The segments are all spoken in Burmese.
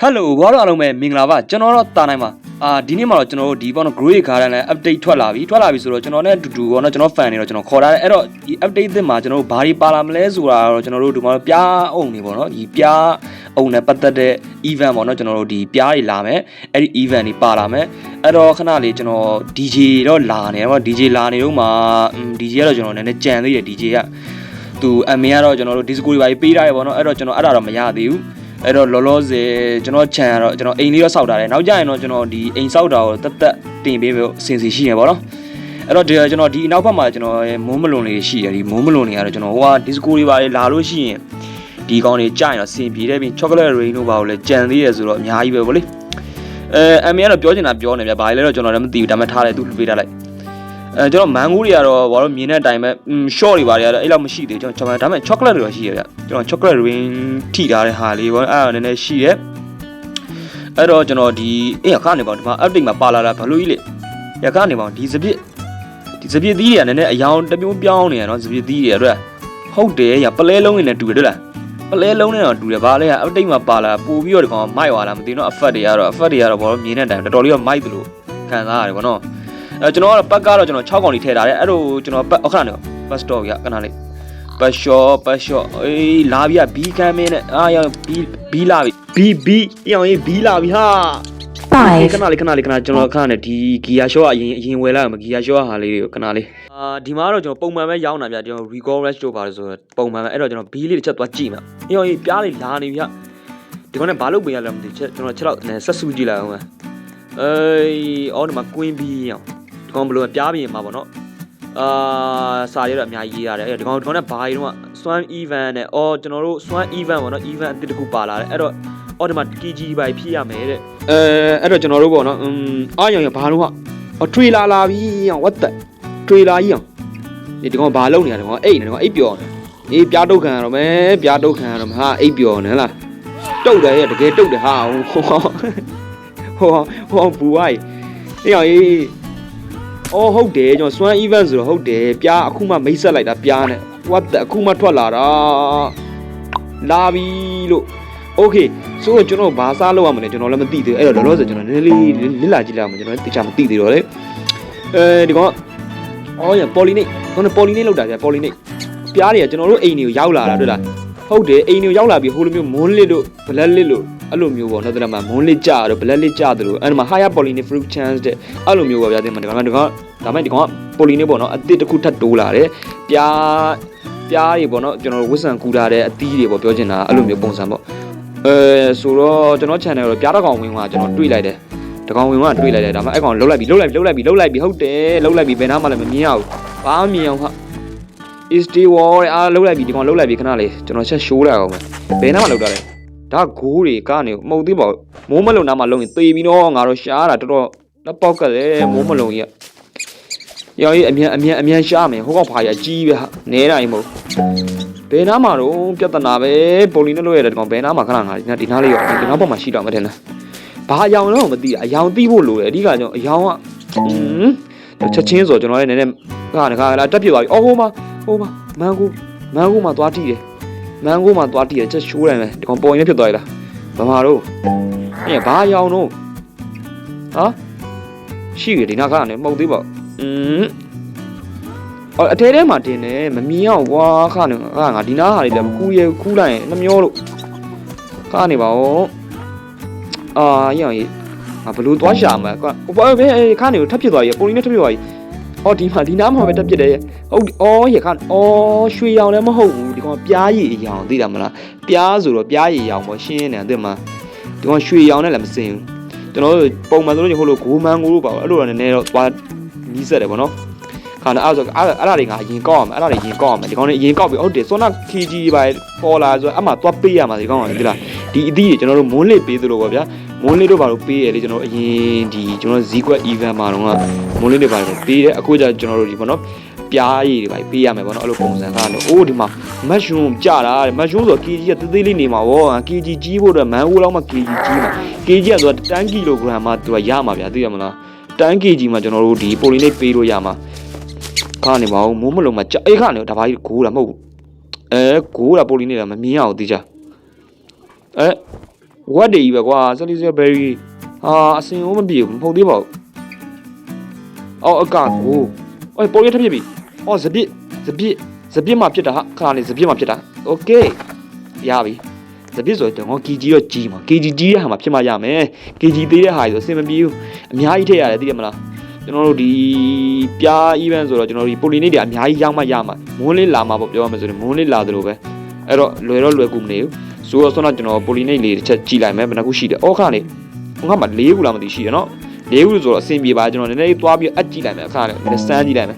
ဟယ်လိုဘောတော်အားလုံးပဲမင်္ဂလာပါကျွန်တော်တော့တာနိုင်ပါအာဒီနေ့မှာတော့ကျွန်တော်တို့ဒီပေါ့နော် Grey Garden နဲ့ update ထွက်လာပြီထွက်လာပြီဆိုတော့ကျွန်တော်နဲ့အတူတူပေါ့နော်ကျွန်တော် fan တွေတော့ကျွန်တော်ခေါ်ထားတယ်အဲ့တော့ဒီ update သစ်မှာကျွန်တော်တို့ဘာတွေပါလာမလဲဆိုတာတော့ကျွန်တော်တို့ဒီမှာပြားအုံနေပေါ့နော်ဒီပြားအုံနဲ့ပတ်သက်တဲ့ event ပေါ့နော်ကျွန်တော်တို့ဒီပြားတွေလာမယ်အဲ့ဒီ event တွေပါလာမယ်အဲ့တော့ခဏလေးကျွန်တော် DJ တော့လာနေတယ်ပေါ့ DJ လာနေတော့မှာ DJ ကတော့ကျွန်တော်နည်းနည်းကြံသေးတယ် DJ ကသူအမေကတော့ကျွန်တော်တို့ disco တွေပါပေးထားရပေါ့နော်အဲ့တော့ကျွန်တော်အဲ့ဒါတော့မရသေးဘူး အဲ့တော့လောလောဆယ်ကျွန်တော်ခြံကတော့ကျွန်တော်အိမ်လေးတော့စောက်ထားတယ်နောက်ကျရင်တော့ကျွန်တော်ဒီအိမ်စောက်တာကိုတက်တက်တင်ပေးဖို့အစီအစီရှိနေပါတော့အဲ့တော့ဒီကျွန်တော်ဒီနောက်ဘက်မှာကျွန်တော်မိုးမလွန်လေးရှိတယ်ဒီမိုးမလွန်တွေကတော့ကျွန်တော်ဟိုက disco တွေပါလေလာလို့ရှိရင်ဒီကောင်တွေကြာရင်တော့စင်ပြေတယ်ပြီး chocolate rain တို့ပါကိုလည်းကြံသေးရဆိုတော့အများကြီးပဲဗောလေအဲအမေကတော့ပြောချင်တာပြောနေပြဘာလဲတော့ကျွန်တော်လည်းမသိဘူးဒါပေမဲ့ထားတယ်သူပေးထားလိုက် အဲကျွန်တော်မန်ဂိုးတွေကတော့ဘာလို့မြင်တဲ့အတိုင်းပဲ short တွေပါတယ်အဲ့လောက်မရှိသေးကျွန်တော်ဒါပေမဲ့ chocolate တွေတော့ရှိရဗျကျွန်တော် chocolate rain ထိထားတဲ့ဟာလေးပေါ့အဲ့ဒါနည်းနည်းရှိတယ်အဲ့တော့ကျွန်တော်ဒီအေးရခနေပါဒီမှာ update မှာပါလာတာဘလို့ကြီးလေရခနေပါဒီစပစ်ဒီစပစ်သီးတွေကနည်းနည်းအယောင်တစ်မျိုးပြောင်းနေရနော်စပစ်သီးတွေအတွက်ဟုတ်တယ်ရပလဲလုံးနေနဲ့တူတယ်တွေ့လားပလဲလုံးနဲ့တော့တူတယ်ဗာလဲ update မှာပါလာပို့ပြီးတော့ဒီကောင်မိုက်သွားလားမသိဘူးနော် effect တွေကတော့ effect တွေကတော့ဘာလို့မြင်တဲ့အတိုင်းတော်တော်လေးတော့မိုက်တယ်လို့ခံစားရတယ်ဗောနော် အဲကျွန်တော်ကတော့ပတ်ကတော့ကျွန်တော်6កောင်ကြီးထည့်ထားတယ်အဲ့လိုကျွန်တော်ပတ်အခဏနေပတ်စတော့ရခဏလေးပတ်ရှော့ပတ်ရှော့အေးလာပြီဘီကမ်းမင်းနဲ့အာရဘီဘီလာပြီဘီဘီရောင်ရေးဘီလာပြီဟာအေးခဏလေးခဏလေးခဏကျွန်တော်ခဏနဲ့ဒီဂီယာရှော့အရင်အရင်ဝယ်လိုက်မှာဂီယာရှော့ဟာလေးတွေကိုခဏလေးအာဒီမှာတော့ကျွန်တော်ပုံမှန်ပဲရောင်းတာဗျကျွန်တော် recall rush တို့ပါတယ်ဆိုတော့ပုံမှန်ပဲအဲ့တော့ကျွန်တော်ဘီလေးတစ်ချက်သွားကြည့်မှာရောင်ရေးပြားလေးလာနေပြီဟာဒီကောင်နဲ့ဘာလုပ်ပေးရလဲမသိချက်ကျွန်တော်ချက်တော့ဆက်စုကြည့်လိုက်အောင်မယ်အေးအော်ဒီမှာကွင်းဘီရောင် ဒီကောင်ဘလို့ပြားပြင်မှာပေါ့နော်အာစာရတော့အများကြီးရေးရတယ်အဲ့ဒီကောင်ဒီကောင်နဲ့ဘာကြီးတော့ swan event နဲ့အော်ကျွန်တော်တို့ swan event ပေါ့နော် event အသစ်တစ်ခုပါလာတယ်အဲ့တော့အော်ဒီမှာ KG ဘိုင်ဖြစ်ရမယ်တဲ့အဲအဲ့တော့ကျွန်တော်တို့ပေါ့နော်อืมအားရောင်ရဘာလို့ဟာအော် trailer လာပြီအောင် what the trailer ကြီးအောင်ဒီဒီကောင်ဘာလုပ်နေရလဲကောင်အိတ်နေကောင်အိတ်ပျော်နေအေးပြားတုတ်ခံရတော့မယ်ပြားတုတ်ခံရတော့မှာအိတ်ပျော်နေဟလားတုတ်တယ်ရဲ့တကယ်တုတ်တယ်ဟာဟိုဟောဟောဟောဘူဝိုင်းအေးအောင်အေး အော်ဟုတ်တယ်ကျွန်တော် swan event ဆိုတော့ဟုတ်တယ်ပြားအခုမှမိတ်ဆက်လိုက်တာပြားနဲ့ what the အခုမှထွက်လာတာလာပြီလို့ okay ဆိုတော့ကျွန်တော်ဘာစားလုပ်ရမလဲကျွန်တော်လည်းမသိသေးဘူးအဲ့တော့လောလောဆယ်ကျွန်တော်နည်းနည်းလေးလစ်လာကြည့်လိုက်အောင်ကျွန်တော်လည်းတခြားမသိသေးတော့လေအဲဒီကောင်အော်ရပေါ်လီနိတ်ခေါင်းပေါ်လီနိတ်လောက်တာဗျပေါ်လီနိတ်ပြားတွေကကျွန်တော်တို့အိမ်တွေကိုရောက်လာတာတွေ့လားဟုတ်တယ်အိမ်တွေကိုရောက်လာပြီးဟိုလိုမျိုးမွန်းလစ်တို့ဘလက်လစ်လို့ အဲ့လိုမျိုးပေါ့နော်တဲ့မှာမွန်းလစ်ကြတို့ဘလက်လစ်ကြတို့အဲ့မှာ higher polynic fruit chance တဲ့အဲ့လိုမျိုးပါဗျာဒီမှာဒီကောင်ဒီကောင်ဒါမဲ့ဒီကောင်ပိုလီနိတ်ပေါ့နော်အသစ်တစ်ခုထပ်တိုးလာတယ်ပြားပြားတွေပေါ့နော်ကျွန်တော်တို့ဝစ်ဆန်ကူထားတဲ့အသီးတွေပေါ့ပြောချင်တာအဲ့လိုမျိုးပုံစံပေါ့အဲဆိုတော့ကျွန်တော် channel တော့ပြားတစ်ကောင်ဝင်သွားကျွန်တော်တွေ့လိုက်တယ်တကောင်ဝင်သွားတွေ့လိုက်တယ်ဒါမှအဲ့ကောင်လှုပ်လိုက်ပြီလှုပ်လိုက်ပြီလှုပ်လိုက်ပြီလှုပ်လိုက်ပြီဟုတ်တယ်လှုပ်လိုက်ပြီဘယ်နားမှလည်းမမြင်ရဘူးဘာမှမမြင်အောင်ဟာ is the war တဲ့အားလှုပ်လိုက်ပြီဒီကောင်လှုပ်လိုက်ပြီခဏလေးကျွန်တော်ချက်ရှိုးလိုက်အောင်မယ်ဘယ်နားမှလှုပ်တာလဲ ဒါဂိုးတွေကနေမှုတ်သေးပါဘူးမိုးမလုံနားမှလုံရင်သေပြီနော်ငါတော့ရှားတာတော်တော်လက်ပေါက်ကလည်းမိုးမလုံကြီးကရောင်ကြီးအမြန်အမြန်အမြန်ရှားမယ်ဟိုကောင်ဖာကြီးအကြီးပဲဟာနဲတာကြီးမဟုတ်ဘယ်နားမှာတော့ပြဿနာပဲပုံလီနဲ့လို့ရတယ်ဒီကောင်ဘယ်နားမှာခဏငါဒီနားလေးရောဒီနောက်ပေါ်မှာရှိတော့မထင်လားဘာအယောင်တော့မသိအယောင်သိဖို့လိုတယ်အဓိကကျွန်တော်အယောင်ကอืมချက်ချင်းဆိုကျွန်တော်လည်းနည်းနည်းခါခါလာတက်ပြသွားပြီအော်ဟိုမှာဟိုမှာမန်ကိုမန်ကိုမှာသွားတိတယ် မန်ကိုမှာသွားတိတယ်ချက်ရှိုးတယ်မယ်ဒီကောင်ပေါ်ရင်ဖြစ်သွားပြီလားဗမာတို့အဲ့ဘာအယောင်တော့ဟာရှိရဒီနာခါနဲ့မှုတ်သေးပါอืมအော်အထဲထဲမှာတင်တယ်မမြင်အောင်ကွာခါနေခါငါဒီနာဟာလေးလည်းကူးရခူးလိုက်ရင်နှမျောလို့ခါနေပါဦးအာရအောင်ကြီးငါဘလို့သွားရှာမှာကွာဘာပဲခါနေကိုထပ်ဖြစ်သွားပြီပုံလေးနဲ့ထပ်ဖြစ်သွားပြီအော်ဒီမှာဒီနားမှာပဲတက်ပြစ်တယ်ဟုတ်အော်ရခါအော်ရွှေရောင်လည်းမဟုတ်ဘူးဒီ ကောင်ပြားရည်ရောင်သိတာမလားပြားဆိုတော့ပြားရည်ရောင်ပေါ့ရှင်းနေတယ်မှာဒီကောင်ရွှေရောင်နဲ့လည်းမစင်ဘူးကျွန်တော်တို့ပုံမှန်ဆိုလို့ဟိုလိုဂိုးမန်းကိုလို့ပါအဲ့လိုတော့နည်းနည်းတော့သွားနီးစက်တယ်ပေါ့နော်ခါနဲ့အဲ့ဆိုအဲ့အဲ့ဒါတွေငါအရင်ကောက်အောင်အဲ့ဒါတွေရင်ကောက်အောင်ဒီကောင်လေးအရင်ကောက်ပြီးဟုတ်တယ်စောနာ KG ပဲပေါ်လာဆိုအမှသွားပေးရမှာဒီကောင်ကဒီလားဒီအသီးတွေကျွန်တော်တို့မွန်းလစ်ပေးသလိုပေါ့ဗျာမွန်းလေးတို့ဘာလို့ပေးရလဲကျွန်တော်အရင်ဒီကျွန်တော်ဇီကွက် event မှာတော့မွန်းလေးတွေဘာလို့ပေးတယ်အခုကျကျွန်တော်တို့ဒီပေါ့နော် ပြားရည်တွေပါပေးရမယ်ပေါ့နော်အဲ့လိုပုံစံကတော့အိုးဒီမှာ mushroom ကြတာတဲ့ mushroom ဆို kg ကသေးသေးလေးနေမှာဗော kg ကြီးဖို့အတွက်မန်ဟိုးလောက်မှ kg ကြီးမှာ kg ကဆို10 kg မှသူကရမှာဗျာသိရမလား10 kg မှာကျွန်တော်တို့ဒီပိုလီလေးပေးလို့ရမှာခါနေပါဦးမိုးမလုံးမှာကြအေးခါနေဒါဘာကြီးဂိုးတာမဟုတ်ဘူးအဲဂိုးတာပိုလီနေတာမမြင်ရအောင်သိကြအဲဟဝတ်တွေကြီးပဲကွာဆလီဆယ်ဘယ်ရီဟာအစင်ဦးမပြေဘူးမဟုတ်သေးပါဘူးအော်အကကိုအေးပေါ်ရထဖြစ်ပြီ အော်စပစ်စပစ်စပစ်မှာဖြစ်တာဟာခါလေးစပစ်မှာဖြစ်တာโอเคရပြီစပစ်ဆိုတော့ငေါ KG တော့ကြီးမှာ KG ကြီးတဲ့ဟာမှာဖြစ်မှရမယ် KG သေးတဲ့ဟာကြီးဆိုအဆင်မပြေဘူးအများကြီးထည့်ရတယ်သိတယ်မလားကျွန်တော်တို့ဒီပြား event ဆိုတော့ကျွန်တော်တို့ဒီ polinate တွေအများကြီးရောက်မှရမှာမွန်းလေးလာမှာပေါ့ပြောရမယ်ဆိုရင်မွန်းလေးလာသလိုပဲအဲ့တော့လွယ်တော့လွယ်ကူမနေဘူးဆိုတော့ဆွမ်းတော့ကျွန်တော် polinate လေးတစ်ချက်ကြည့်လိုက်မယ်ဘယ်နှခုရှိတယ်အော်ခါလေးငါမှ၄ခုလားမသိရှိတယ်နော်၄ခုဆိုတော့အဆင်ပြေပါကျွန်တော်နည်းနည်းလေးသွားပြီးအပ်ကြည့်လိုက်မယ်အခါလေးနည်းနည်းစမ်းကြည့်လိုက်မယ်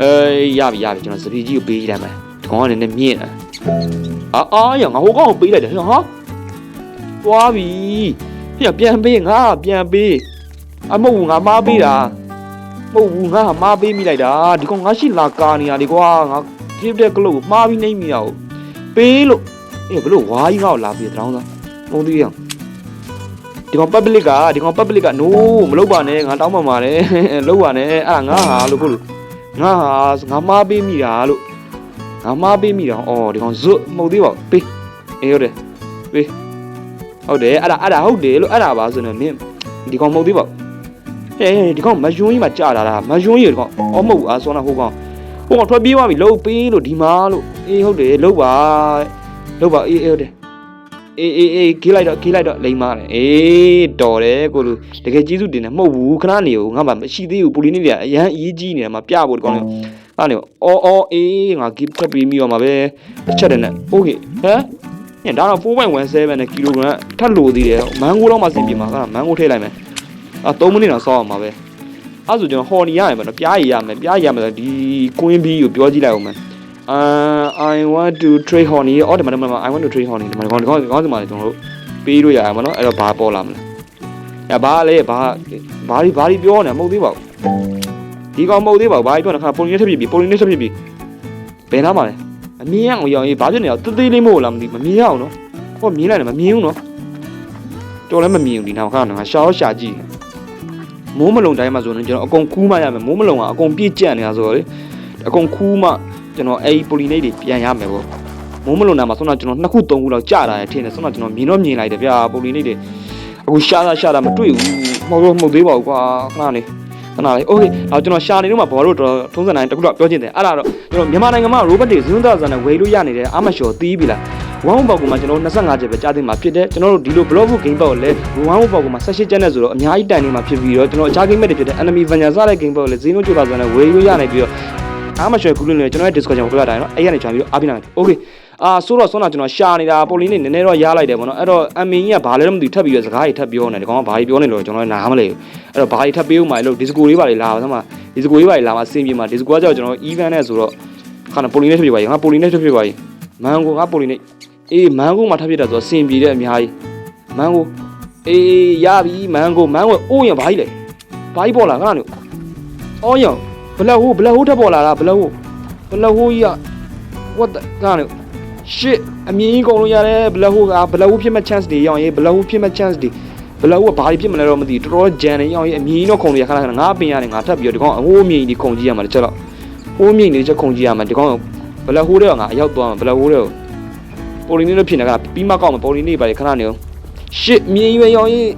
အေးရပြီရပြီကျွန်တော်စပီကြီးကိုပေးကြည့်လိုက်မယ်ဒီကောင်ကနည်းနည်းမြင့်တယ်အာအာရငါဟိုကောင်ကိုပေးလိုက်တယ်ဟာသွားပြီပြပြန်ပေးငါပြန်ပေးအမဟုတ်ဘူးငါမားပေးတာမဟုတ်ဘူးငါမားပေးမိလိုက်တာဒီကောင်ငါရှိလာကာနေရလေကွာငါကြည့်တဲ့ကလို့မှားပြီးနေမိရအောင်ပေးလို့အေးဘလို့ဝါကြီးငါ့ကိုလာပြီးတောင်းသားမုံသေးရဒီကောင် public ကဒီကောင် public က no မလုပ်ပါနဲ့ငါတောင်းပန်ပါတယ်လုပ်ပါနဲ့အဲ့ဒါငါဟာလို့ကိုလို့ ငါဟာငါမားပေးမိတာလို့ငါမားပေးမိတာအော်ဒီကောင်ဇွတ်မဟုတ်သေးပါဘူးပေးအေးဟုတ်တယ်ပေးဟုတ်တယ်အဲ့ဒါအဲ့ဒါဟုတ်တယ်လို့အဲ့ဒါပါဆိုနေမင်းဒီကောင်မဟုတ်သေးပါဘူးဟဲ့ဒီကောင်မယွန်းကြီးမှာကြာလာတာမယွန်းကြီးဒီကောင်အော်မဟုတ်ဘူးအာဆောနာဟိုကောင်ဟိုကောင်ထွက်ပြေးသွားပြီလှုပ်ပေးလို့ဒီမှာလို့အေးဟုတ်တယ်လှုပ်ပါလှုပ်ပါအေးအေးဟုတ်တယ် အေးအေးအေးခေးလိုက်တော့ခေးလိုက်တော့လိမ့်မာတယ်အေးတော်တယ်ကိုလူတကယ်ကျေးဇူးတင်တယ်မဟုတ်ဘူးခဏနေဦးငါမှမရှိသေးဘူးပူလီနေတယ်အရန်အရေးကြီးနေတယ်မှာပြဖို့ဒီကောင်လေးအဲ့နေအော်အော်အေးငါကိထပ်ပြီးမိရောမှာပဲတစ်ချက်တည်းနဲ့โอเคဟမ်ညဒါတော့4.17နဲ့ကီလိုဂရမ်ထပ်လို့သေးတယ်မန်ဂိုတော့မှစင်ပြေမှာကမန်ဂိုထည့်လိုက်မယ်အာ3မိနစ်တော့စောက်အောင်ပါပဲအဲ့ဆိုကျွန်တော်ဟော်နီရရမယ်နော်ပြားရည်ရမယ်ပြားရည်ရမယ်ဆိုဒီကွင်းဘီကိုပြောကြည့်လိုက်အောင်မယ် အာ I want to trade honey အော်ဒီမှာဒီမှာ I want to trade honey ဒီမှာဒီကောင်ဒီကောင်ဒီကောင်ဒီမှာကျွန်တော်တို့ပေးလို့ရရမှာနော်အဲ့တော့ဘာပေါ်လာမလဲအဲဘာလဲဘာဘာဒီဘာဒီပြောနေမဟုတ်သေးပါဘူးဒီကောင်မဟုတ်သေးပါဘူးဘာဒီပြောနေခါပုံရင်းထပ်ပြပြီပုံရင်းထပ်ပြပြီဘယ်နားမှာလဲအမြင်ရအောင်ရောင်ရေးဘာဖြစ်နေအောင်တေးသေးလေးမဟုတ်လားမသိမမြင်ရအောင်နော်ဟောမြင်လိုက်တယ်မမြင်ဘူးနော်တော်လည်းမမြင်ဘူးဒီနောက်ခါကငါရှာတော့ရှာကြည့်မိုးမလုံတိုင်းမှာဆိုရင်ကျွန်တော်အကုန်ခူးမှရမယ်မိုးမလုံကအကုန်ပြည့်ကျက်နေတာဆိုတော့လေအကုန်ခူးမှ ကျွန်တော်အဲဒီပိုလီနိတ်တွေပြန်ရမယ်ပေါ့မိုးမလွန်တာမှာဆုံးတော့ကျွန်တော်နှစ်ခုသုံးခုလောက်ကြာတာရထင်တယ်ဆုံးတော့ကျွန်တော်မြင်တော့မြင်လိုက်တယ်ဗျာပိုလီနိတ်တွေအခုရှာတာရှာတာမတွေ့ဘူးမဟုတ်တော့မဟုတ်သေးပါဘူးကွာခဏလေးခဏလေး okay တော့ကျွန်တော်ရှာနေတော့မှဘောတို့တော့ထုံးစံတိုင်းတခုတော့ပြောချင်းတယ်အဲ့ဒါတော့ကျွန်တော်မြန်မာနိုင်ငံမှာရိုဘတ်တွေဇွန်းသားဇာနဲ့ဝေလို့ရနေတယ်အာမရှော်တီးပြီလားဝမ်ဘောက်ကမှကျွန်တော်25ကျက်ပဲကြားသိမှာဖြစ်တယ်ကျွန်တော်တို့ဒီလို block book game ပေါ့လဲဝမ်ဘောက်ကမှ16ကျက်နဲ့ဆိုတော့အများကြီးတန်နေမှာဖြစ်ပြီးတော့ကျွန်တော်အခြား game တွေဖြစ်တဲ့ enemy vengeance စတဲ့ game ပေါ့လဲဇင်းတို့ကြိုတာဆိုတဲ့ဝေလို့ရနေပြီးတော့ အားမရှော်ကူးလို့လည်းကျွန်တော်ရဲ့ Discord channel ကိုပြတာနော်အဲ့ရနေကျွန်တော်ပြီးတော့အားပေးနိုင်တယ် okay အာဆိုတော့ဆွမ်းတာကျွန်တော်ရှာနေတာပိုလီနဲ့နည်းနည်းတော့ရားလိုက်တယ်ပေါ့နော်အဲ့တော့အမင်းကြီးကဘာလဲတော့မသိဘူးထပ်ပြီးတော့စကားကြီးထပ်ပြောနေတယ်ဒီကောင်ကဘာကြီးပြောနေလို့ကျွန်တော်လည်းနားမလဲဘူးအဲ့တော့ဘာကြီးထပ်ပေးဦးမှာလို့ဒီစကိုလေးပါလေလာပါသမ်းမဒီစကိုလေးပါလေလာမှာစင်ပြေမှာဒီစကိုကကြောက်ကျွန်တော် event နဲ့ဆိုတော့ခါနပိုလီနဲ့ထပ်ပြပါရင်ငါပိုလီနဲ့ထပ်ပြပါရင်မန်ကိုငါပိုလီနဲ့အေးမန်ကိုမှထပ်ပြတာဆိုတော့စင်ပြေတဲ့အများကြီးမန်ကိုအေးရပြီမန်ကိုမန်ကိုအိုးရဘာကြီးလဲဘာကြီးပေါ်လာခဏနေအော်ရော ဘလက်ဟိုးဘလက်ဟိုးထပ်ပေါ်လာတာဘလက်ဟိုးဘလက်ဟိုးကြီးက what the ခဏနေ shit အမြင်ကြီးကုန်လို့ရတယ်ဘလက်ဟိုကဘလက်ဟိုဖြစ်မဲ့ chance တွေရောင်းရေးဘလက်ဟိုဖြစ်မဲ့ chance တွေဘလက်ဟိုကဘာတွေဖြစ်မလဲတော့မသိဘူးတော်တော်ကြံနေရောင်းရေးအမြင်ကြီးတော့ခုံလို့ရခဏခဏငါပင်ရတယ်ငါထပ်ပြီးတော့ဒီကောင်အဟိုးမြင်ကြီးခုံကြည့်ရမှာတစ်ချက်တော့ဟိုးမြင်ကြီးတစ်ချက်ခုံကြည့်ရမှာဒီကောင်ဘလက်ဟိုတွေကငါအရောက်သွားမှာဘလက်ဟိုတွေကိုပိုလီနီလို့ဖြစ်နေတာကပြီးမကောက်မှာပိုလီနီပါလေခဏနေအောင် shit မြင်ကြီးရောင်းရေး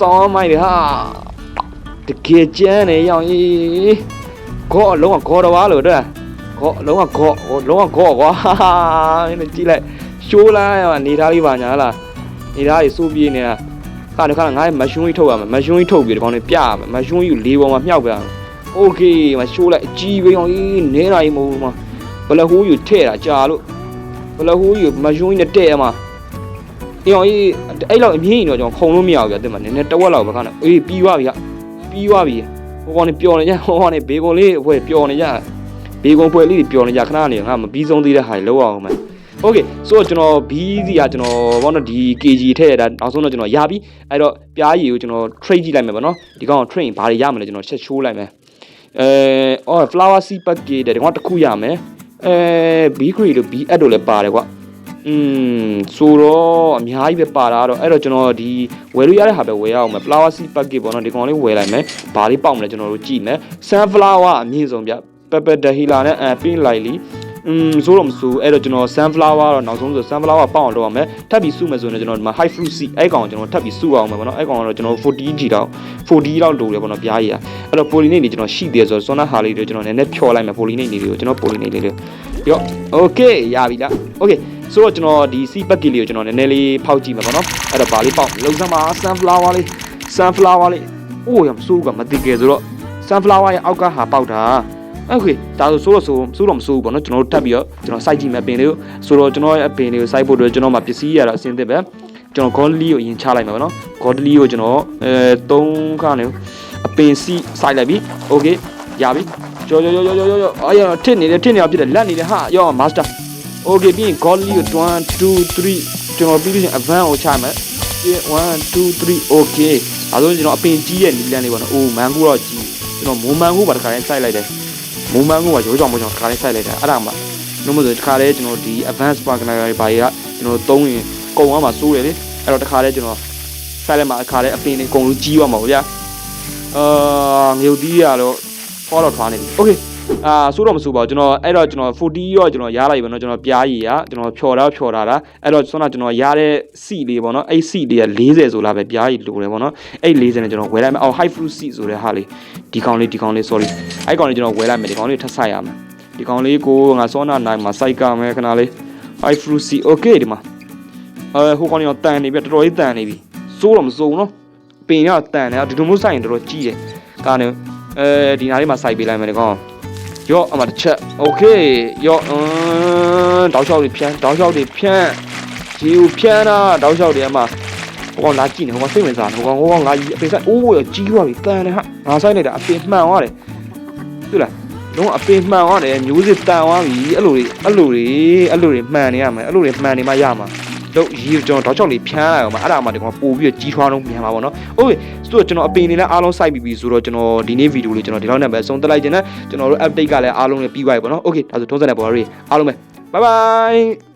တောင်းမိုက်တယ်ဟာတကယ်ကြမ်းနေရောင်းရေး ကောအလုံးကကောတော်ပါလို့တဲ့ ကောလုံးဝကောလုံးဝကောကွာနင်းကြည့်လိုက်ရှိုးလိုက်ရနေသားလေးပါညာလားနေသားကြီးစိုးပြေးနေတာခါတခါငါ့မရှုံးကြီးထုတ်ရမယ်မရှုံးကြီးထုတ်ပြီးဒီကောင်လေးပြရမယ်မရှုံးကြီးကိုလေးပေါ်မှာမြှောက်ပြရမယ်โอเคမရှိုးလိုက်အကြီးပဲအောင်ကြီးနေလာကြီးမဟုတ်ဘူးမဘလဟိုးယူထဲ့တာကြာလို့ဘလဟိုးယူမရှုံးကြီးနဲ့တဲ့ရမှာအေးအောင်ကြီးအဲ့လောက်အမြင့်ကြီးတော့ကျွန်တော်ခုံလို့မရဘူးဗျအစ်မနည်းနည်းတဝက်လောက်ပဲခါနဲ့အေးပြီးသွားပြီကပြီးသွားပြီဟို ကောင်လေးပျော်နေကြဟိုကောင်လေးဘေကုန်လေးအဖွဲပျော်နေကြ ဘေကုံပွဲလေးတွေပျော်နေကြခဏနေငါမပြီးဆုံးသေးတဲ့ဟာတွေလောက်အောင်မယ်โอเคဆိုတော့ကျွန်တော်ဘီးစီကကျွန်တော်ဘောနော်ဒီ KG ထည့်ရတာနောက်ဆုံးတော့ကျွန်တော်ရပြီအဲ့တော့ပြားရည်ကိုကျွန်တော် trade ကြည့်လိုက်မယ်ဗောနော်ဒီကောင် train ဘာတွေရမလဲကျွန်တော်ချက်ချိုးလိုက်မယ်အဲအော် flower seed packet တဲ့ဒီကောင်တစ်ခုရမယ်အဲ B grade လို့ B add လို့လည်းပါတယ်ကွာ อืมဆိုတော့အများကြီးပဲပါတာတော့အဲ့တော့ကျွန်တော်ဒီဝယ်လို့ရတဲ့ဟာပဲဝယ်ရအောင်မယ် flower seed packet ပေါ့နော်ဒီကောင်လေးဝယ်လိုက်မယ်ဘာလေးပေါက်မလဲကျွန်တော်တို့ကြည့်မယ် sunflower အမြင့်ဆုံးဗျ pepper dahila နဲ့အဲ pink lily อืมဆိုတော့မဆိုအဲ့တော့ကျွန်တော် sunflower တော့နောက်ဆုံးဆို sunflower ပေါက်အောင်လုပ်အောင်မယ်ထပ်ပြီးစုမယ်ဆိုရင်ကျွန်တော်ဒီမှာ high fruit seed အဲ့ကောင်ကိုကျွန်တော်ထပ်ပြီးစုအောင်မယ်ပေါ့နော်အဲ့ကောင်ကတော့ကျွန်တော်40 G တော့40လောက်လိုတယ်ပေါ့နော်ပြားကြီးอ่ะအဲ့တော့ pollinate တွေကျွန်တော်ရှိသေးတယ်ဆိုတော့စွမ်းနာဟာလေးတွေကျွန်တော်နည်းနည်းဖြော်လိုက်မယ် pollinate တွေကိုကျွန်တော် pollinate လေးတွေရော့ okay ရပြီလား okay ဆိုတော့ကျွန်တော်ဒီ seed packet လေးကိုကျွန်တော်နည်းနည်းလေးဖောက်ကြည့်မယ်ပေါ့နော်အဲ့တော့ဗာလေးပေါက်လုံစမ်းပါ sunflower လေး sunflower လေးအိုးရမစိုးကမသိကြဆိုတော့ sunflower ရဲ့အောက်ကဟာပေါက်တာโอเคဒါဆိုဆိုတော့ဆိုဆိုတော့မဆိုဘူးပေါ့နော်ကျွန်တော်တို့ထပ်ပြီးတော့ကျွန်တော်စိုက်ကြည့်မယ်ပင်လေးကိုဆိုတော့ကျွန်တော်ရဲ့အပင်လေးကိုစိုက်ဖို့အတွက်ကျွန်တော်မှာပစ္စည်းရတာအဆင်သင့်ပဲကျွန်တော် godly ကိုအရင်ချလိုက်မှာပေါ့နော် godly ကိုကျွန်တော်အဲ3ခါနေအပင်စီစိုက်လိုက်ပြီโอเคရပြီကြောကြောကြောကြောကြောကြောအာရထစ်နေတယ်ထစ်နေအောင်ဖြစ်တယ်လက်နေတယ်ဟာရော master โอ เคပြီးရင် godly ကို1 2 3ကျွန်တော်ပြီးလို့ရှိရင် advance ကိုချမယ်1 2 3 okay အဲဒါဆိုရင်ကျွန်တော်အပင်ကြီးရဲ့နီလန်းလေးပေါ့နော်အိုးမန်ကူတော့ကြီးကျွန်တော်မုံမန်ကူပါတခါတိုင်းစိုက်လိုက်တယ်မုံမန်းကိုကရိုးကြောင်မကြောင်တစ်ခါလေးစိုက်လိုက်တာအဲ့ဒါမှနှုတ်မဆိုတစ်ခါလေးကျွန်တော်ဒီ advanced partner တွေဘာတွေကကျွန်တော်သုံးရင်ကုံသွားမှာစိုးတယ်လေအဲ့တော့တစ်ခါလေးကျွန်တော်စိုက်လိုက်မှာတစ်ခါလေးအပင်တွေအကုန်လုံးကြီးသွားမှာပေါ့ဗျာအာငရုတ်တီးရတော့ဖောတော့ထွားနေပြီ okay အာဆိုးတော့မဆိုးပါဘူးကျွန်တော်အဲ့တော့ကျွန်တော်40ရောကျွန်တော်ရားလိုက်ပြီနော်ကျွန်တော်ပြားရည်ရကျွန်တော်ဖြော်တာဖြော်တာလားအဲ့တော့ဆွမ်းတော့ကျွန်တော်ရားတဲ့စီလေးပေါ့နော်အဲ့စီလေးက40ဆိုလားပဲပြားရည်လိုတယ်ပေါ့နော်အဲ့40နဲ့ကျွန်တော်ဝယ်လိုက်မယ်အော် high fruit seed ဆိုတဲ့ဟာလေးဒီကောင်လေးဒီကောင်လေး sorry အဲ့ကောင်လေးကျွန်တော်ဝယ်လိုက်မယ်ဒီကောင်လေးထပ်ဆိုင်ရမယ်ဒီကောင်လေးကိုငါစောနာနိုင်မှာစိုက်ကမယ်ခဏလေး high fruit seed okay ဒီမှာအဲဟိုကောင်လေးတော့တန်နေပြီတော်တော်လေးတန်နေပြီစိုးတော့မစိုးဘူးနော်ပင်ရတန်နေတာဒီလိုမျိုးစိုက်ရင်တော်တော်ကြီးတယ်ကားနေအဲဒီနားလေးမှာစိုက်ပေးလိုက်မယ်ဒီကောင် ရော့အမတစ်ချက်โอเคရော့အင်းတောက်လျှောက်တွေဖြန်းတောက်လျှောက်တွေဖြန်းဂျီကိုဖြန်းတာတောက်လျှောက်တွေအမဟိုကောင်လာကြည့်နေဟိုကောင်စိတ်ဝင်စားနေဟိုကောင်ဟိုကောင်ငါကြီးအပင်ဆိုင်အိုးရကြီးသွားပြီတန်တယ်ဟာငါဆိုင်နေတာအပင်မှန်သွားတယ်တွေ့လားလုံးအပင်မှန်သွားတယ်မျိုးစစ်တန်သွားပြီအဲ့လိုတွေအဲ့လိုတွေအဲ့လိုတွေမှန်နေရမယ်အဲ့လိုတွေမှန်နေမှရမှာ တော့ရီကျွန်တော်တောက်ချောက်လေးဖြန်းလိုက်အောင်မအဲ့ဒါမှဒီကောင်ပို့ပြီးကြီးထွားတော့မြန်ပါဗောနော်โอเคဆိုတော့ကျွန်တော်အပင်တွေလည်းအားလုံးစိုက်ပြီးပြီဆိုတော့ကျွန်တော်ဒီနေ့ဗီဒီယိုလေးကျွန်တော်ဒီလောက်နဲ့ပဲအဆုံးသတ်လိုက်ခြင်းနဲ့ကျွန်တော်တို့ update ကလည်းအားလုံးလည်းပြီးသွားပြီဗောနော်โอเคဒါဆိုထုံးစံတဲ့ပေါ်ရီအားလုံးပဲ bye bye